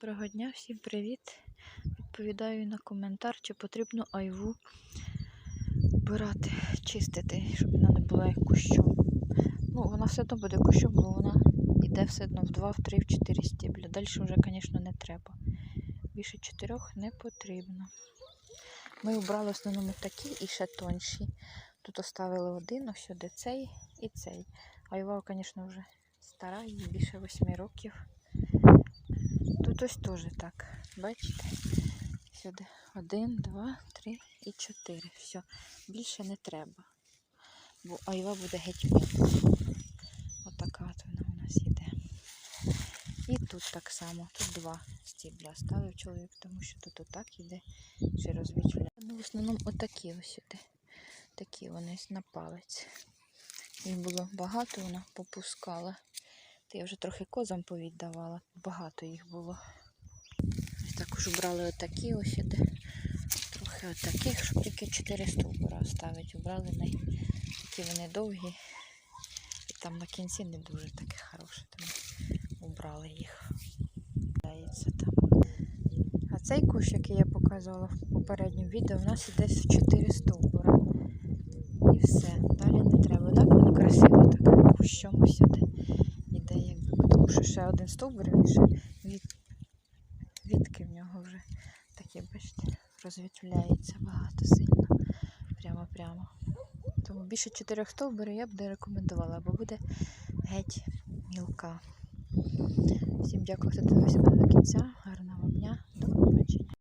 Доброго дня, всім привіт! Відповідаю на коментар, чи потрібно айву убирати, чистити, щоб вона не була як кущом. Ну, вона все одно буде кущом, бо вона йде все одно в 2, в 3, в 4 стебля. Далі вже, звісно, не треба. Більше чотирьох не потрібно. Ми обрали в основному такі і ще тонші. Тут оставили один, ось сюди цей і цей. Айва, звісно, вже стара, їй більше 8 років. Тут ось теж так. Бачите? Сюди один, два, три і чотири. Все, більше не треба. Бо айва буде геть мілка. Отака от вона у нас іде. І тут так само. Тут два стібля ставив чоловік, тому що тут отак іде чи розвічуля. Ну, в основному отакі ось іде. Такі вони на палець. Їх було багато, вона попускала. Я вже трохи козам повіддавала. Багато їх було. Також брали отакі ось іде. Трохи отаких, щоб тільки 4 стовбура ставити. Убрали най... такі вони довгі. І там на кінці не дуже таке хороше, тому убрали їх. А цей кущ, який я показувала в попередньому відео, у нас іде 4 стовбура. І все. Далі не треба. Так воно красиво так кущом ось іде. Іде якби. Тому що ще один стовбур, ще від... відки в нього вже такі, бачите, розвітвляється багато сильно. Прямо-прямо. Тому більше чотирьох стовбурів я б не рекомендувала, бо буде геть мілка. Всім дякую, хто дивився до кінця. Гарного вам дня. До побачення.